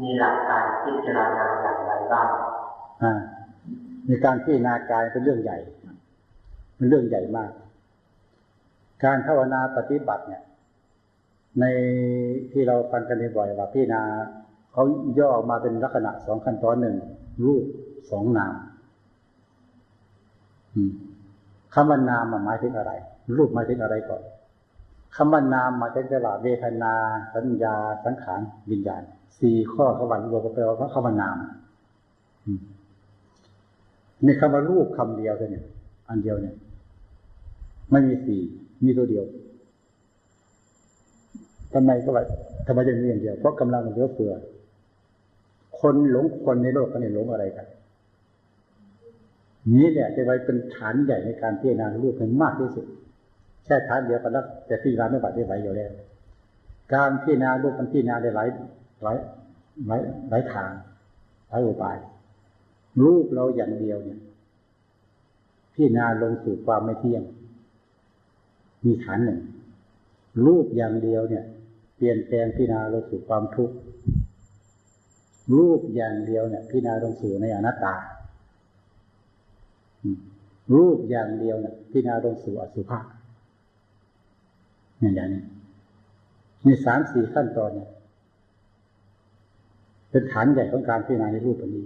มีหลักการพิจารณาอย่างไรบ้างอ่ามีการพิจารณากายเป็นเรื่องใหญ่ เป็นเรื่องใหญ่มาก การภาวนาปฏิบัติเนี่ย ในที่เราฟังกันบ่อยว่าพิจารณาเขาย่อออกมาเป็นลักษณะสองขั้นตอนหนึ่งรูปสองนามคำว่านามหมายถึงอะไร รูปหมายถึงอะไรก่อนคำว่านามหมาจากว่าเวทนา สัญญา สังขารวิญญาณ สี่ข้อขวันรวมกันแปว่าคำว่านามในคำว่ารูปคำเดียวเนี่ย อันเดียวเนี่ย ไม่มีสี่มีตัวเดียวทำไมก็ว่าทำไมจะมีอย่างเดียวเพราะกำลังมันเหลือเฟือ คนหลงคนในโลกนี้หลงอะไรกันนี้เนี่ยจะไว้เป็นฐานใหญ่ในการพิจารณารูปให้มากที่สุดแค่ฐานเดียวกันแล้วแต่พิจารณาไม่บาดไม่ไหวอยู่แล้ว การพิจารณารูปมันพิจารณาได้หลาย หลายหลายหลายทางหลายอุบายรูปเราอย่างเดียวเนี่ยพิจารณาลงสู่ความไม่เที่ยง มีฐานหนึ่ง รูปอย่างเดียวเนี่ย เปลี่ยนแปลงพิจารณาลงสู่ความทุกข์รูปอย่างเดียวเนี่ยพิจารณาลงสู่ในอนัตตา รูปอย่างเดียวเนี่ยพิจารณาลงสู่อสุภะเนี่ยอย่างนี้มีสามสี่ขั้นตอนเนี่ย เป็นฐานใหญ่ของการพิจารณาในรูปนี้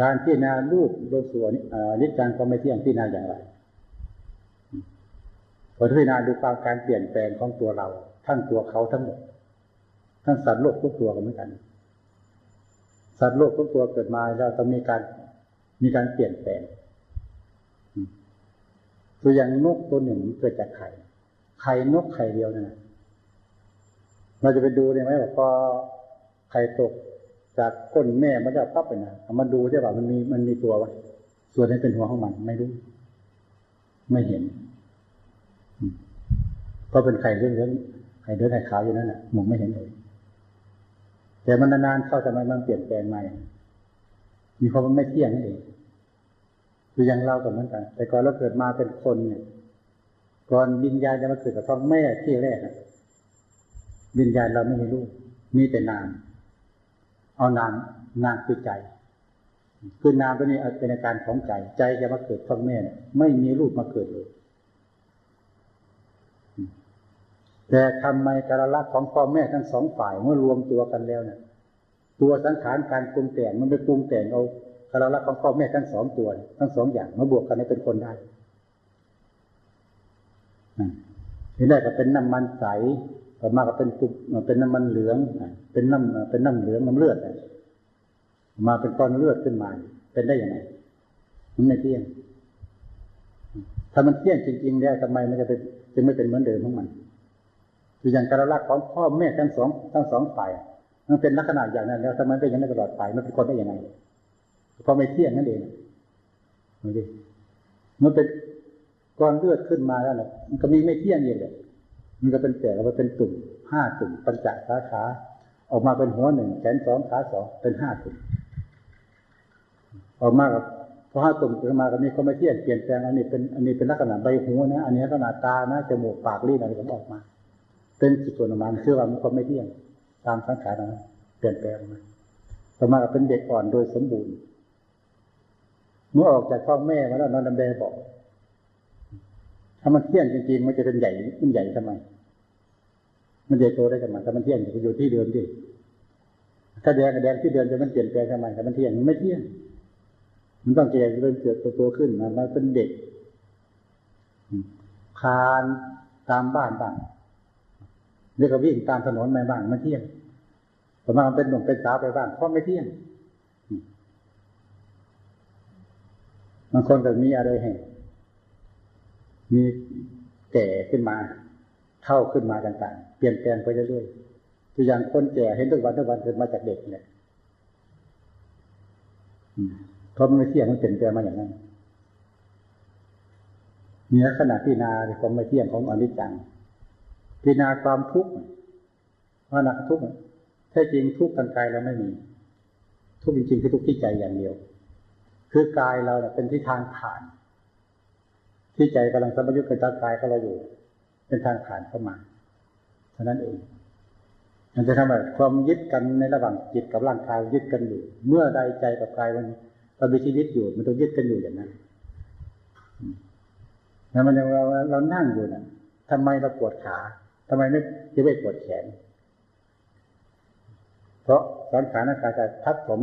การพิจารณารูปโดยส่วนนิจจังก็ไม่เที่ยงพิจารณาอย่างไรพอพิจารณาดูความการเปลี่ยนแปลงของตัวเรา ทั้งตัวเขาทั้งหมด ทั้งสัตว์โลกทุกตัวกันเหมือนกัน สัตว์โลกทุกตัวเกิดมาแล้วต้องมีการมีการเปลี่ยนแปลงตัวอย่างนกตัวหนึ่งเกิดจากไข่ไข่นกไข่เดียวนั่นเราจะไปดูได้ไหมว่าพอ ไข่ตกจากก้นแม่มันจะปั๊บไปนะเอามาดูใช่ป่ะมันมีมันมีตัววะส่วนนี้เป็นหัวของมันไม่รู้ ไม่เห็นก็เป็นไข่เรื่องเรื่องไข่เรื่องไข่ขาวอยู่นั่นแหละมองไม่เห็นเลยแต่มันนานๆเข้าทำไมมันเปลี่ยนแปลงใหม่มีความมันไม่เที่ยงนั่นเองคือยังเล่ากันเหมือนกัน แต่ก่อนเราเกิดมาเป็นคนเนี่ยก่อนวิญญาณจะมาเกิดกับท้องแม่ที่แรกวิญญาณเราไม่มีรูปมีแต่นาม เอานามนามคือใจคือนามตัวนี้เป็นอาการของใจ ใจจะมาเกิดท้องแม่ไม่มีรูปมาเกิดเลย แต่ทำไมการละของพ่อแม่ทั้งสองฝ่ายเมื่อรวมตัวกันแล้วเนี่ยตัวสังขารการปรุงแต่งมันไปปรุงแต่งเอาคารละของพ่อแม่ทั้งสองตัวทั้งสองอย่างมาบวกกันให้เป็นคนได้ทีแรกก็เป็นน้ำมันใส ต่อมาก็เป็นกุเป็นน้ำมันเหลืองเป็นน้ำเป็นน้ำเหลืองน้ำเลือดมาเป็นก้อนเลือดขึ้นมา เป็นได้ยังไงมันไม่เที่ยง ถ้ามันเที่ยงจริงๆได้วทำไมมันจะเป็นจะไม่เป็นเหมือนเดิมของมันคืออย่างการละของพ่อแม่ทั้งสองทั้งสองฝ่ายมันเป็นลักษณะอย่างนั้นแล้วทำไมเป็นอย่างนั้นตลอดไปมันเป็นคนได้ยังไงเพราะไม่เที่ยงนั่นเองดูดิมันเป็นก้อนเลือดขึ้นมาแล้วนะมันก็มีไม่เที่ยงอย่างเดียว มันก็เป็นแตกออกมาเป็นตุ่มห้าตุ่มปัญจสาขาออกมาเป็นหัวหนึ่งแขนสองขาสองเป็นห้าตุ่มออกมากับพอห้าตุ่มขึ้นมาก็มีก็ไม่เที่ยงเปลี่ยนแปลงอันนี้เป็นอันนี้เป็นลักษณะใบหูนะอันนี้ลักษณะตานะจมูกปากลิ้นอะไรก็ออกมา เป็นส่วนออกมาเชื่อว่ามันก็ไม่เที่ยงตามสังขารนะเปลี่ยนแปลงมาต่อมาเป็นเด็กอ่อนโดยสมบูรณ์ เมื่อออกจากท้องแม่มาแล้วนอนดำแดงบอกถ้ามันเที่ยงจริงๆมันจะเป็นใหญ่มันใหญ่ทำไม มันใหญ่โตได้ทำไมถ้ามันเที่ยงอยู่ที่เดิมดิถ้าแดงกับแดงที่เดิมจะมันเปลี่ยนแปลงทำไมถ้ามันเที่ยงมันไม่เที่ยง มันต้องแก่เริ่มเกิดตัวขึ้นมามันเป็นเด็กคานตามบ้านบ้างเรียกวิ่งตามถนนไปบ้างไม่เที่ยงสมมติมันเป็นหนุ่มเป็นสาวไปบ้างเพราะไม่เที่ยงบางคนก็มีอะไรให้มีแก่ขึ้นมา เท่าขึ้นมาต่างๆ เปลี่ยนแปลงไปเรื่อยๆตัวอย่างคนแก่เห็นทุกวันทุกวันเกิดมาจากเด็กเนี่ยเพราะมันไม่เที่ยงมันเปลี่ยนแปลงมาอย่างนั้นมีลักษณะที่นาความไม่เที่ยงของอนิจจังพิจารณาความทุกข์ว่านักทุกข์แท้จริงทุกข์ทางกายเราไม่มี ทุกข์จริงๆคือทุกข์ที่ใจอย่างเดียว คือกายเราเป็นที่ทางผ่าน ที่ใจกำลังสมยุทธ์กับกายของเราอยู่ เป็นทางผ่านเข้ามาเท่านั้นเอง มันจะทำให้ความยึดกันในระหว่างจิตกับร่างกายยึดกันอยู่ เมื่อใดใจกับกายมันมันมีชีวิตอยู่ มันต้องยึดกันอยู่อย่างนั้นแล้วมันยังเราเรานั่งอยู่นะทำไมเราปวดขาทำไมไม่จะไม่ปวดแขน เพราะสังขารร่างกายจะทับผม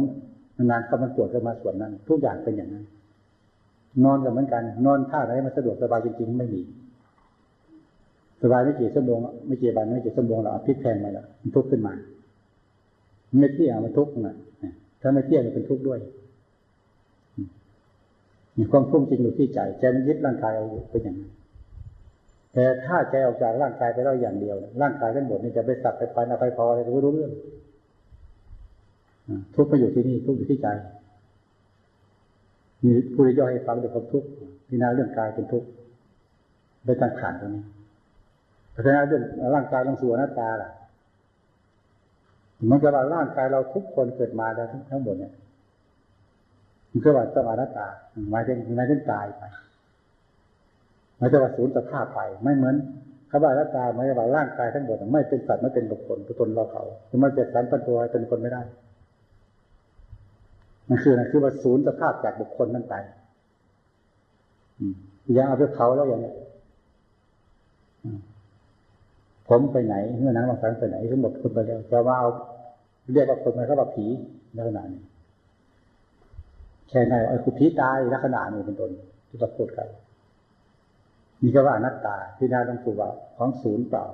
นานก็มันปวดขึ้นมาส่วนนั้น ทุกอย่างเป็นอย่างนั้น นอนก็เหมือนกัน นอนท่าไหนมันสะดวกสบายจริงๆไม่มี สบายไม่กี่ชั่วโมงไม่กี่วันไม่กี่ชั่วโมงเราเอาพลิกแพงมาแล้วมันทุกข์ขึ้นมา ไม่เที่ยงมันทุกข์นะถ้าไม่เที่ยงมันเป็นทุกข์ด้วยมีความทุกข์จริงอยู่ที่ใจใจมันยึดร่างกายเอาอยู่เป็นอย่างนั้นแต่ถ้าใจออกจากร่างกายไปแล้วอย่างเดียว ร่างกายทั้งหมดนี่จะไปสับไปฟันไปพออะไรก็ไม่รู้เรื่องทุกข์มาอยู่ที่นี่ทุกข์อยู่ที่ใจมีผู้ที่ย่อให้ฟังเรื่องความทุกข์ที่นาเรื่องกายเป็นทุกข์ไปตั้งขานตรงนี้ พราะฉะนั้นเรื่องร่างกายต้องสู่อนัตตาล่ะมันก็ว่าร่างกายเราทุกคนเกิดมาแล้วทั้งหมดเนี่ยมันก็ว่าต้องอนัตตาหมายถึงหมายถึงตายไปหมายถึงว่าสูญสภาพไป ไม่เหมือนคำว่าอนัตตาหมายถึงว่าร่างกายทั้งหมดไม่เป็นสัตว์ไม่เป็นบุคคลตัวตนเราเขาจะมาเจ็ดสันปันตัวเป็นคนไม่ได้มันคือนะคือว่าศูนย์สภาพจากบุคคลนั้นไปอย่างเอาไปเผาแล้วอย่างนี้ ผมไปไหนเมื่อนั้นบาสังไปไหนทั้งหมดคนไปแล้วจะว่าเอาเรียกว่าคนมันก็ว่าผีลักษณะนี้แค่ไหนไอ้คือผีตายลักษณะนี้เป็นต้นที่เราพูดกันนี่ก็ว่าอนัตตาที่น่าต้องสูว่าของศูนย์เปล่า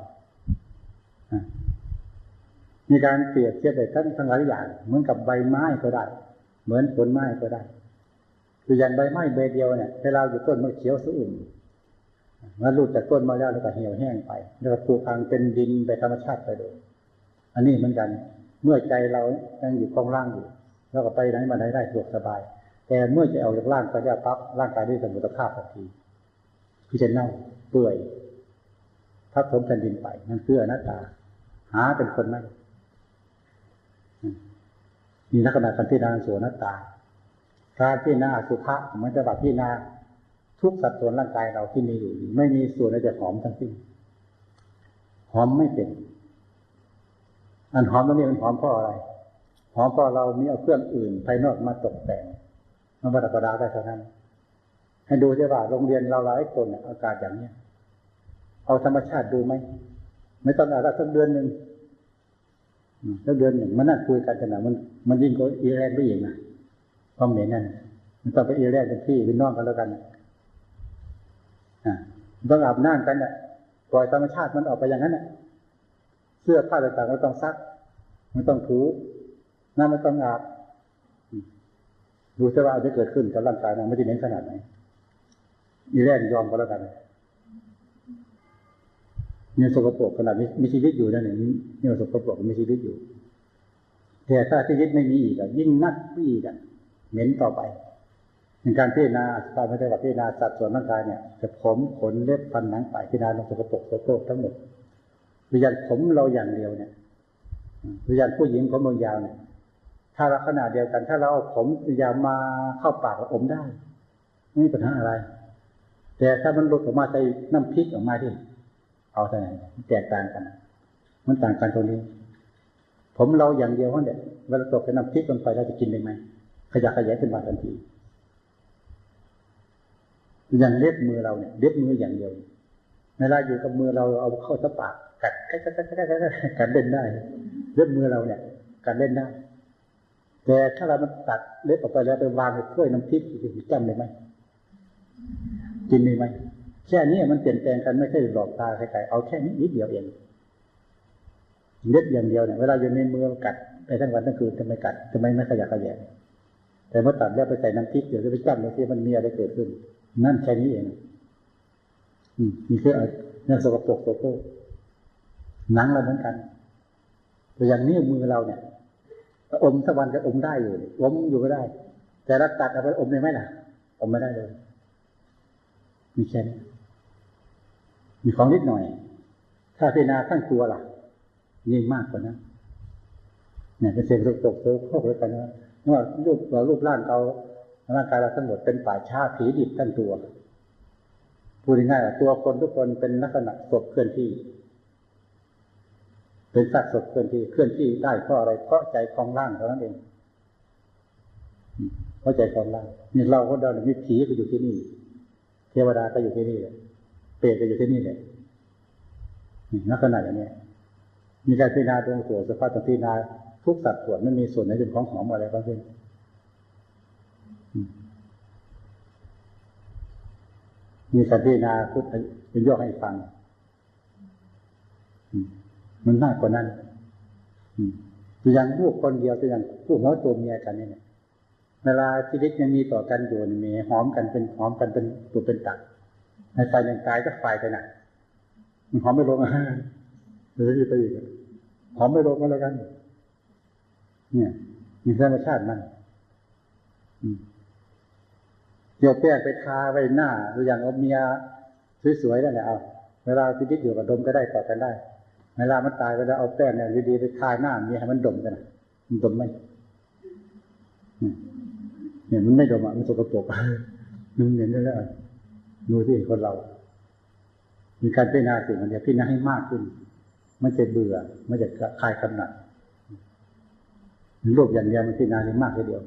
มีการเปรียบเทียบไปทั้งทั้งหลายอย่าง เหมือนกับใบไม้ก็ได้ เหมือนผลไม้ก็ได้ คืออย่างใบไม้ใบเดียวเนี่ยเวลาอยู่ต้นมันเขียวสะอุ่ นมันรูดจากต้นมาแล้วแล้วก็เหี่ยวแห้งไป แล้วก็ปูพังเป็นดินไปธรรมชาติไปเลยอันนี้เหมือนกัน เมื่อใจเรายังอยู่คลองร่างอยู่ แล้วก็ไปไหนมาไหนได้สะดวกสบาย แต่เมื่อจะออกจากร่างก็จะปั๊บร่างกายได้สมุทรภาพทันทีคือจะเน่าเปื่อยทับถมแผ่นดินไปนั่นคืออนัตตา หาเป็นคนไม่มีลักษณะการพิจารณาส่วนนัตตา การพิจารณาสุภาพมันจะแบบพิจารณา ทุกสัดส่วนร่างกายเราที่มีอยู่ ไม่มีส่วนใดจะหอมทั้งสิ้นหอมไม่เป็น อันหอมตรงนี้มันหอมเพราะอะไร หอมเพราะเรามีเอาเครื่องอื่นภายนอกมาตกแต่งมาประดับประดาได้เท่านั้น ให้ดูได้ว่าโรงเรียนเราหลายคนอากาศอย่างเนี้ยเอาธรรมชาติดูไหมไม่ต้องอาบสักเดือนหนึ่งแล้วเดือนหนึ่งมันนั่งคุยกันขนาดมัน มันยิ่งกว่าอีแรกไปอีกนะความเหม็นนั่นมันต้องไปอีแรกเป็นพี่เป็นน้องกันแล้วกัน ต้องอาบน้ำกันเนี่ยปล่อยธรรมชาติมันออกไปอย่างนั้นเน่ะเสื้อผ้าต่างๆไม่ต้องซักไม่ต้องถูน้ำไม่ต้องอาบดูสิว่าจะเกิดขึ้นกับร่างกายมันไม่ได้เหม็นขนาดไหนอีแรกยอมก็แล้วกันเนี่ยสกปรกขนาดนี้มีชีวิตอยู่นั่นเองเนี่ยสกปรกมีชีวิตอยู่แต่ถ้าชีวิตไม่มีอีกอะยิ่งนักอีกอะเหม็นต่อไป ในการพิจารณาตามไม่ได้ว่าพิจารณาสัดส่วนร่างกายเนี่ยจะผมขนเล็บฟันหนังไตพิจารณาลงสกปรกโสโครกทั้งหมดวิญญาณผมเราอย่างเดียวเนี่ยวิญญาณผู้หญิงผมมือยาวเนี่ย ถ้าลักษณะเดียวกัน ถ้าเราเอาผมยาวมาเข้าปากเราอมได้ไม่มีปัญหาอะไร แต่ถ้ามันหลุดออกมาใส่น้ำพริกออกมาที่เอาเท่านั้นแตกต่างกัน มันต่างกันตรงนี้ ผมเราอย่างเดียวเขานี่ยเวลาตกไปน้ำพริกลงไปเราจะกินได้ไหมขยักขยายขึ้นมาทันที อย่างเล็บมือเราเนี่ยเล็บมืออย่างเดียวเวลาอยู่กับมือเราเอาเข้าสปากกัดกัดกัดกัดกัดกัดเล่นได้ เล็บมือเราเนี่ยกัดเล่นได้ แต่ถ้าเรามันตัดเล็บออกไปแล้วไปวางในถ้วยน้ำพริกจะกินจำได้ไหมกินได้ไหมแค่นี้มันเปลี่ยนแปลงกันไม่ใช่หลอกตาใครๆเอาแค่นี้นิดเดียวเองเล็บอย่างเดียวเนี่ยเวลาอยู่ในมือกัดไปทั้งวันทั้งคืนทำไมกัดทำไมไม่ขยักขยงแต่เมื่อตัดแล้วไปใส่น้ำพริกเดี๋ยวจะไปจ้ำดูสิมันมีอะไรเกิดขึ้น นั่นแค่นี้เองมนี่คือเนี่ยสกปรกโสโครกหนังเราเหมือนกันแต่อย่างนี้มือเราเนี่ยอมสักวันจะอมได้อยู่อมอยู่ก็ได้ แต่ราตัดเอาไปอมได้ไหมล่ะ อมไม่ได้เลย มีแค่นี้มีของนิดหน่อย ถ้าพิจารณาขั้นตัวล่ะยิ่งมากกว่านั้นเนี่ยเป็นเสียงตกโซ่โคกเลยกันนะว่ารูปเรารูปร่างเรา ร่างกายเราทั้งหมดเป็นป่าชาผีดิบทั้งตัวพูดง่ายๆตัวคนทุกคนเป็นลักษณะศพเคลื่อนที่ เป็นซากศพเคลื่อนที่เคลื่อนที่ได้เพราะอะไรเพราะใจคลองล่างเท่านั้นเองเพราะใจคลองล่างนี่เราก็เดามีผีก็อยู่ที่นี่ เทวดาก็อยู่ที่นี่แหละเปรตก็อยู่ที่นี่แหละนี่ลักษณะอย่างนี้มีการพิจารณาดวงส่วนสภาพต่างพิจารณาทุกสัดส่วนไม่มีส่วนไหนเป็นของหอมอะไรทั้งสิ้นอืม มีการพิจารณาพุทธเป็นย่อให้ฟัง มันมากกว่านั้นอืมตัวอย่างลูกคนเดียวตัวอย่างลูกน้อยตัวเมียกันเนี่ยเวลาชีวิตยังมีต่อกันอยู่มีหอมกันเป็นหอมกันเป็นตัวเป็นตักในฝ่ายหนึ่งกายก็ฝ่ายกันน่ะมันหอมไม่ลงอะหรือจะไปอีกหอมไม่ลงก็แล้วกัน เนี่ยมีธรรมชาติมัน อืมเดี๋ยวแป้งไปทาไว้หน้าตัวอย่างเอาเมียสวยๆนั่นแหละเอาเวลาชีวิตอยู่กับดมก็ได้กอดกันได้ เวลามันตายไปแล้วเอาแป้งเนี่ยดีๆไปทาหน้าเมียให้มันดมกันมันดมไหมเนี่ยมันไม่ดมอะมันสกปรกมันเหม็นได้แล้วดูที่คนเรา มีการพิจารณาสิ่งมันจะพิจารณาให้มากขึ้น มันจะเบื่อ มันจะคลายกำหนัดรูปอย่างเดียวมันพิจารณาได้มากทีเดียว